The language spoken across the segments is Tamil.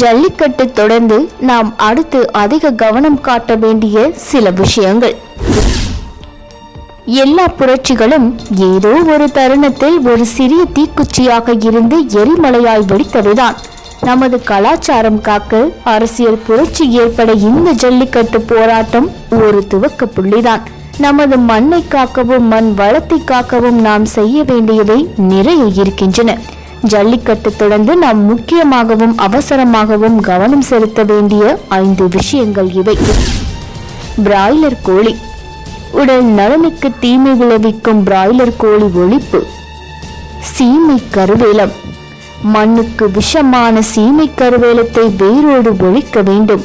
ஜல்லிக்கட்டு தொடர்ந்து நாம் அடுத்து அதிக கவனம் காட்ட வேண்டிய சில விஷயங்கள். எல்லா புரட்சிகளும் ஏதோ ஒரு தருணத்தில் ஒரு சிறிய தீக்குச்சியாக இருந்து எரிமலையாய் வெடித்தவைதான் நமது கலாச்சாரம் காக்க அரசியல் புரட்சி ஏற்பட இந்த ஜல்லிக்கட்டு போராட்டம் ஒரு துவக்க புள்ளிதான். நமது மண்ணை காக்கவும் மண் வளத்தை காக்கவும் நாம் செய்ய வேண்டியவை நிறைய இருக்கின்றன. ஜல்லிக்கட்டு தொடர்ந்து நாம் முக்கியமாகவும் அவசரமாகவும் கவனம் செலுத்த வேண்டிய ஐந்து விஷயங்கள் இவை. பிராய்லர் கோழி. உடல் நலனுக்கு தீமை விளைவிக்கும் பிராய்லர் கோழி ஒழிப்பு. சீமை கருவேலம். மண்ணுக்கு விஷமான சீமை கருவேலத்தை வேரோடு ஒழிக்க வேண்டும்.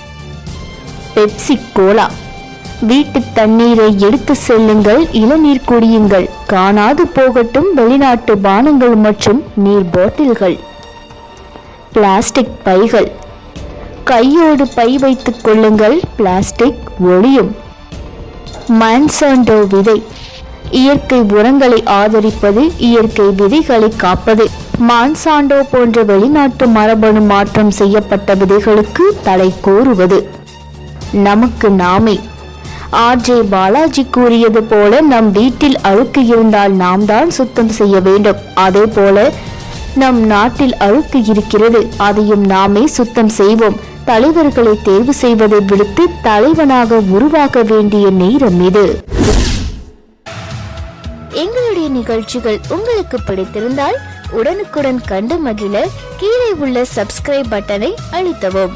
Pepsi cola. வீட்டு தண்ணீரை எடுத்து செல்லுங்கள் இளநீர் குடியுங்கள். காணாது போகட்டும் வெளிநாட்டு பானங்கள் மற்றும் நீர் பாட்டில்கள். பிளாஸ்டிக் பைகள். கையோடு பை வைத்துக் கொள்ளுங்கள் பிளாஸ்டிக் ஒளியும் மான்சாண்டோ விதை. இயற்கை உரங்களை ஆதரிப்பது இயற்கை விதைகளை காப்பது. மான்சாண்டோ போன்ற வெளிநாட்டு மரபணு மாற்றம் செய்யப்பட்ட விதைகளுக்கு தலை கோருவது. நமக்கு நாமே ஆர்ஜே பாலாஜி கூறியது போல நம் வீட்டில் அழுக்கு இருந்தால் நாம் தான் சுத்தம் செய்ய வேண்டும். அதே போல நம் நாட்டில் அழுக்கு இருக்கிறது. அதையும் நாமே சுத்தம் செய்வோம். தலைவர்களை தேர்வு செய்வதை விடுத்து தலைவனாக உருவாக வேண்டிய நேரம் இது. எங்களுடைய நிகழ்ச்சிகள் உங்களுக்கு பிடித்திருந்தால் உடனுக்குடன் கண்டு மகிழ கீழே உள்ள சப்ஸ்கிரைப் பட்டனை அழுத்தவும்.